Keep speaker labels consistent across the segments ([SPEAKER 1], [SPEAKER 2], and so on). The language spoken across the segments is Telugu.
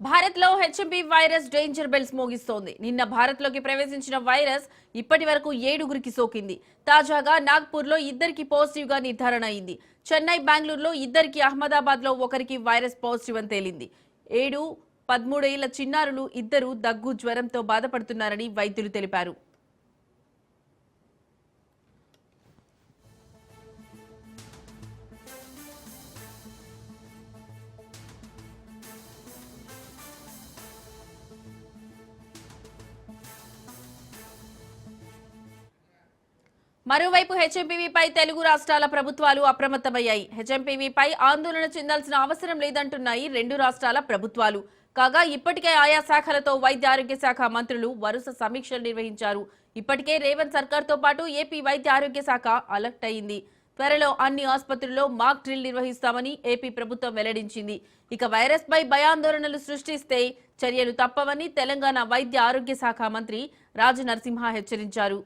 [SPEAKER 1] భారత్లో హెచ్ఎంపీ వైరస్ డేంజర్ బెల్స్ మోగిస్తోంది. నిన్న భారత్లోకి ప్రవేశించిన వైరస్ ఇప్పటి వరకు ఏడుగురికి సోకింది. తాజాగా నాగ్పూర్లో ఇద్దరికి పాజిటివ్గా నిర్ధారణ అయింది. చెన్నై బెంగళూరులో ఇద్దరికి అహ్మదాబాద్లో ఒకరికి వైరస్ పాజిటివ్ అని తేలింది. ఏడు పదమూడేళ్ళ చిన్నారులు ఇద్దరు దగ్గు జ్వరంతో బాధపడుతున్నారని వైద్యులు తెలిపారు. మరోవైపు హెచ్ఎంపీవీపై తెలుగు రాష్ట్రాల ప్రభుత్వాలు అప్రమత్తమయ్యాయి. హెచ్ఎంపీవీపై ఆందోళన చెందాల్సిన అవసరం లేదంటున్నాయి రెండు రాష్ట్రాల ప్రభుత్వాలు. కాగా ఇప్పటికే ఆయా శాఖలతో వైద్య ఆరోగ్య శాఖ మంత్రులు వరుస సమీక్షలు నిర్వహించారు. ఇప్పటికే రేవంత్ సర్కార్తో పాటు ఏపీ వైద్య ఆరోగ్య శాఖ అలర్ట్ అయింది. త్వరలో అన్ని ఆసుపత్రుల్లో మాక్ డ్రిల్ నిర్వహిస్తామని ఏపీ ప్రభుత్వం వెల్లడించింది. ఇక వైరస్పై భయాందోళనలు సృష్టిస్తే చర్యలు తప్పవని తెలంగాణ వైద్య ఆరోగ్య శాఖ మంత్రి రాజనరసింహ హెచ్చరించారు.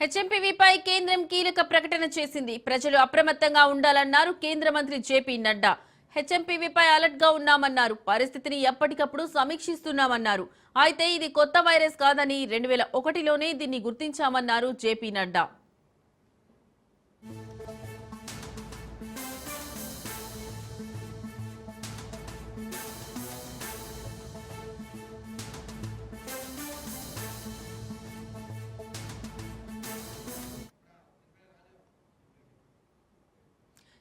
[SPEAKER 1] హెచ్ఎంపీవీపై కేంద్రం కీలక ప్రకటన చేసింది. ప్రజలు అప్రమత్తంగా ఉండాలన్నారు కేంద్ర మంత్రి జేపీ నడ్డా. హెచ్ఎంపీవీపై అలర్ట్గా ఉన్నామన్నారు. పరిస్థితిని ఎప్పటికప్పుడు సమీక్షిస్తున్నామన్నారు. అయితే ఇది కొత్త వైరస్ కాదని రెండు వేల ఒకటిలోనే దీన్ని గుర్తించామన్నారు జేపీ నడ్డా.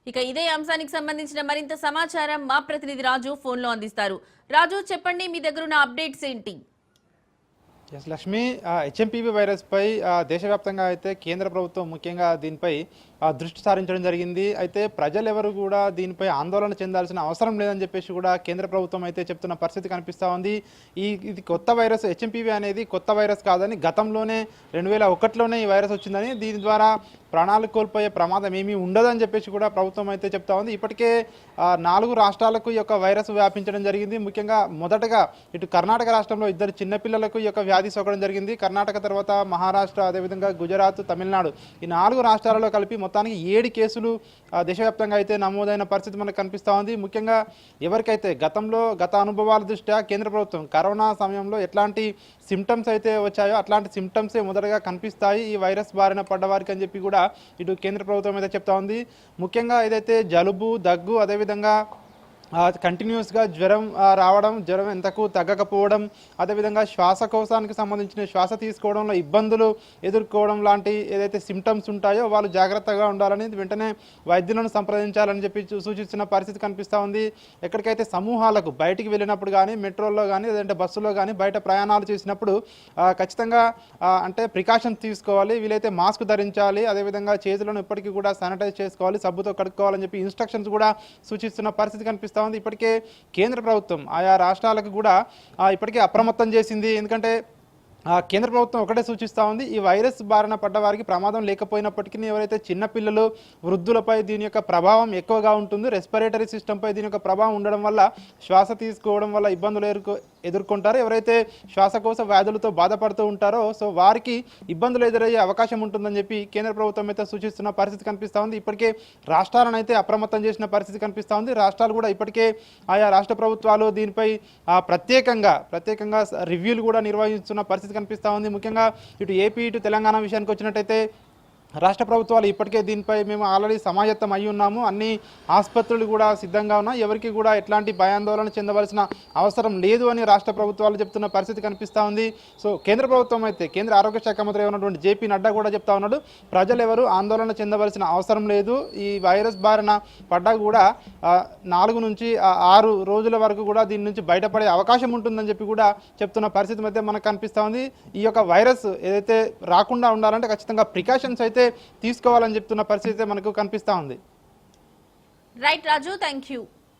[SPEAKER 1] ఇక ఇదే అంశానికి సంబంధించిన మరింత సమాచారం మా ప్రతినిధి రాజు ఫోన్లో అందిస్తారు. రాజు చెప్పండి మీ దగ్గర ఉన్న అప్డేట్స్ ఏంటి?
[SPEAKER 2] ఎస్ లక్ష్మి హెచ్ఎంపీవీ వైరస్పై పై దేశవ్యాప్తంగా అయితే కేంద్ర ప్రభుత్వం ముఖ్యంగా దీనిపై దృష్టి సారించడం జరిగింది. అయితే ప్రజలు ఎవరు కూడా దీనిపై ఆందోళన చెందాల్సిన అవసరం లేదని చెప్పేసి కూడా కేంద్ర ప్రభుత్వం అయితే చెప్తున్న పరిస్థితి కనిపిస్తూ ఉంది. ఈ ఇది కొత్త వైరస్ హెచ్ఎంపీవీ అనేది కొత్త వైరస్ కాదని గతంలోనే రెండు వేల ఒకటిలోనే ఈ వైరస్ వచ్చిందని దీని ద్వారా ప్రాణాలు కోల్పోయే ప్రమాదం ఏమీ ఉండదని చెప్పేసి కూడా ప్రభుత్వం అయితే చెప్తా ఉంది. ఇప్పటికే నాలుగు రాష్ట్రాలకు ఈ యొక్క వైరస్ వ్యాపించడం జరిగింది. ముఖ్యంగా మొదటగా ఇటు కర్ణాటక రాష్ట్రంలో ఇద్దరు చిన్నపిల్లలకు ఈ యొక్క వ్యాధి సోకడం జరిగింది. కర్ణాటక తర్వాత మహారాష్ట్ర అదేవిధంగా గుజరాత్ తమిళనాడు ఈ నాలుగు రాష్ట్రాలలో కలిపి మొత్తానికి ఏడు కేసులు దేశవ్యాప్తంగా అయితే నమోదైన పరిస్థితి మనకు కనిపిస్తూ ఉంది. ముఖ్యంగా ఎవరికైతే గతంలో గత అనుభవాల దృష్ట్యా కేంద్ర ప్రభుత్వం కరోనా సమయంలో ఎట్లాంటి సిమ్టమ్స్ అయితే వచ్చాయో అట్లాంటి సిమ్టమ్సే మొదటగా కనిపిస్తాయి. ఈ వైరస్ బారిన పడ్డవారికి అని చెప్పి కూడా ఇటు కేంద్ర ప్రభుత్వం అయితే చెప్తా ఉంది. ముఖ్యంగా ఏదైతే జలుబు దగ్గు అదేవిధంగా కంటిన్యూస్గా జ్వరం రావడం జ్వరం ఎంతకు తగ్గకపోవడం అదేవిధంగా శ్వాసకోశానికి సంబంధించిన శ్వాస తీసుకోవడంలో ఇబ్బందులు ఎదుర్కోవడం లాంటి ఏదైతే సిమ్టమ్స్ ఉంటాయో వాళ్ళు జాగ్రత్తగా ఉండాలని వెంటనే వైద్యులను సంప్రదించాలని చెప్పి చూ- సూచిస్తున్న పరిస్థితి కనిపిస్తూ ఉంది. ఎక్కడికైతే సమూహాలకు బయటికి వెళ్ళినప్పుడు కానీ మెట్రోల్లో కానీ లేదంటే బస్సులో కానీ బయట ప్రయాణాలు చేసినప్పుడు ఖచ్చితంగా అంటే ప్రికాషన్స్ తీసుకోవాలి వీలైతే మాస్క్ ధరించాలి అదేవిధంగా చేతులను ఇప్పటికీ కూడా శానిటైజ్ చేసుకోవాలి సబ్బుతో కడుక్కోవాలని చెప్పి ఇన్స్ట్రక్షన్స్ కూడా సూచిస్తున్న పరిస్థితి కనిపిస్తుంది కనిపిస్తూ ఉంది. ఇప్పటికే కేంద్ర ప్రభుత్వం ఆయా రాష్ట్రాలకు కూడా ఇప్పటికే అప్రమత్తం చేసింది. ఎందుకంటే ఆ, కేంద్ర ప్రభుత్వం ఒకటే సూచిస్తూ ఉంది. ఈ వైరస్ బారిన పడ్డ వారికి ప్రమాదం లేకపోయినప్పటికీ ఎవరైతే చిన్నపిల్లలు వృద్ధులపై దీని యొక్క ప్రభావం ఎక్కువగా ఉంటుంది. రెస్పిరేటరీ సిస్టంపై దీని యొక్క ప్రభావం ఉండడం వల్ల శ్వాస తీసుకోవడం వల్ల ఇబ్బందులు ఎదుర్కొ ఎదుర్కొంటారు. ఎవరైతే శ్వాసకోశ వ్యాధులతో బాధపడుతూ ఉంటారో సో వారికి ఇబ్బందులు ఎదురయ్యే అవకాశం ఉంటుందని చెప్పి కేంద్ర ప్రభుత్వం అయితే సూచిస్తున్న పరిస్థితి కనిపిస్తూ ఉంది. ఇప్పటికే రాష్ట్రాలను అయితే అప్రమత్తం చేసిన పరిస్థితి కనిపిస్తూ ఉంది. రాష్ట్రాలు కూడా ఇప్పటికే ఆయా రాష్ట్ర ప్రభుత్వాలు దీనిపై ప్రత్యేకంగా ప్రత్యేకంగా రివ్యూలు కూడా నిర్వహిస్తున్న పరిస్థితి కనిపిస్తూ ఉంది. ముఖ్యంగా ఇటు ఏపీ ఇటు తెలంగాణ విషయానికి వచ్చినట్టయితే రాష్ట్ర ప్రభుత్వాలు ఇప్పటికే దీనిపై మేము ఆల్రెడీ సమాయత్తం అయి ఉన్నాము. అన్ని ఆసుపత్రులు కూడా సిద్ధంగా ఉన్నాయి. ఎవరికి కూడా ఎట్లాంటి భయాందోళన చెందవలసిన అవసరం లేదు అని రాష్ట్ర ప్రభుత్వాలు చెప్తున్న పరిస్థితి కనిపిస్తూ ఉంది. సో కేంద్ర ప్రభుత్వం అయితే కేంద్ర ఆరోగ్య శాఖ మంత్రి ఉన్నటువంటి జేపీ నడ్డా కూడా చెప్తా ఉన్నాడు ప్రజలు ఎవరు ఆందోళన చెందవలసిన అవసరం లేదు. ఈ వైరస్ బారిన పడ్డా కూడా నాలుగు నుంచి ఆరు రోజుల వరకు కూడా దీని నుంచి బయటపడే అవకాశం ఉంటుందని చెప్పి కూడా చెప్తున్న పరిస్థితి అయితే మనకు కనిపిస్తూ ఉంది. ఈ యొక్క వైరస్ ఏదైతే రాకుండా ఉండాలంటే ఖచ్చితంగా ప్రికాషన్స్ అయితే తీసుకోవాలని చెప్తున్న పరిస్థితి మనకు కనిపిస్తూ ఉంది.
[SPEAKER 1] Right Raju thank you